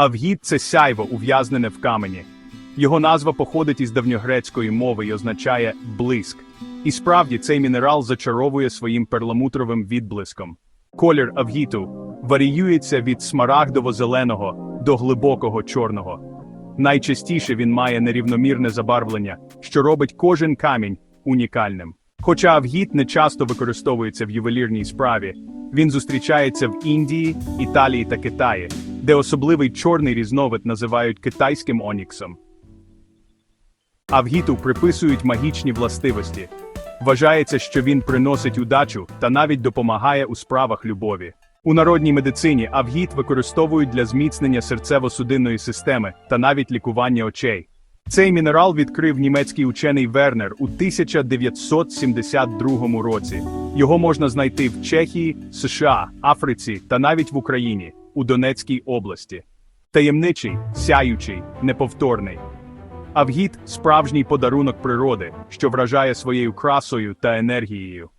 Авгіт це сяйво, ув'язнене в камені. Його назва походить із давньогрецької мови і означає блиск. І справді цей мінерал зачаровує своїм перламутровим відблиском. Колір авгіту варіюється від смарагдово-зеленого до глибокого чорного. Найчастіше він має нерівномірне забарвлення, що робить кожен камінь унікальним. Хоча авгіт не часто використовується в ювелірній справі, він зустрічається в Індії, Італії та Китаї, де особливий чорний різновид називають китайським оніксом. Авгіту приписують магічні властивості. Вважається, що він приносить удачу та навіть допомагає у справах любові. У народній медицині авгіт використовують для зміцнення серцево-судинної системи та навіть лікування очей. Цей мінерал відкрив німецький учений Вернер у 1972 році. Його можна знайти в Чехії, США, Африці та навіть в Україні, у Донецькій області. Таємничий, сяючий, неповторний. Авгіт справжній подарунок природи, що вражає своєю красою та енергією.